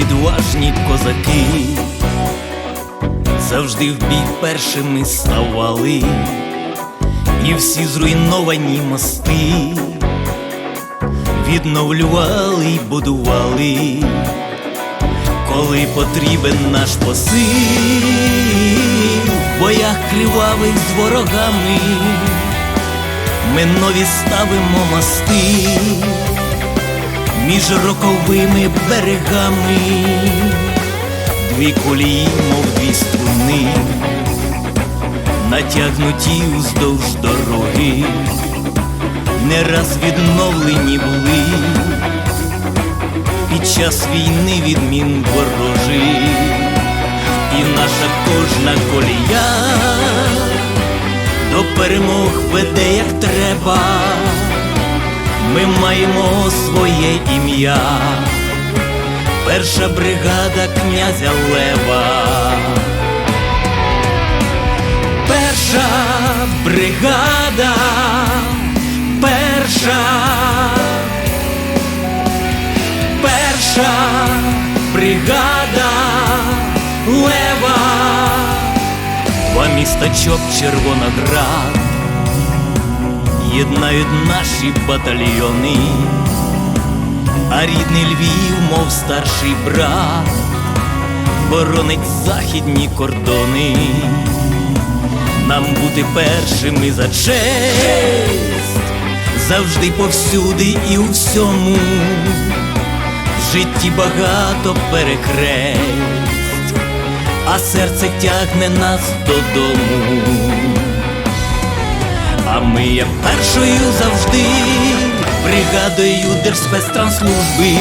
відважні козаки, завжди в бій першими ставали, і всі зруйновані мости відновлювали й будували, коли потрібен наш посил, в боях кривавих з ворогами, ми нові ставимо мости між роковими берегами, дві колії, мов дві струни, натягнуті уздовж дороги, не раз відновлені були під час війни відмін ворожих, і наша кожна колія до перемог веде як треба ми маємо своє ім'я, перша бригада князя Лева, перша бригада, перша, перша бригада Лева, два міста Чоп, Червоноград єднають наші батальйони, а рідний Львів, мов старший брат, боронить західні кордони, нам бути першими за честь, завжди повсюди і у всьому, в житті багато перекресть, а серце тягне нас додому. А ми як першою завжди бригадою Держспецтранслужби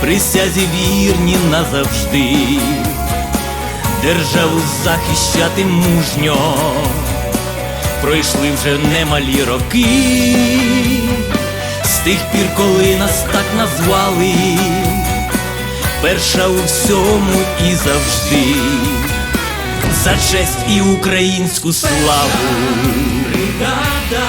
присязі вірні назавжди, державу захищати мужньо, пройшли вже немалі роки, з тих пір, коли нас так назвали, перша у всьому і завжди за честь і українську славу. Бригада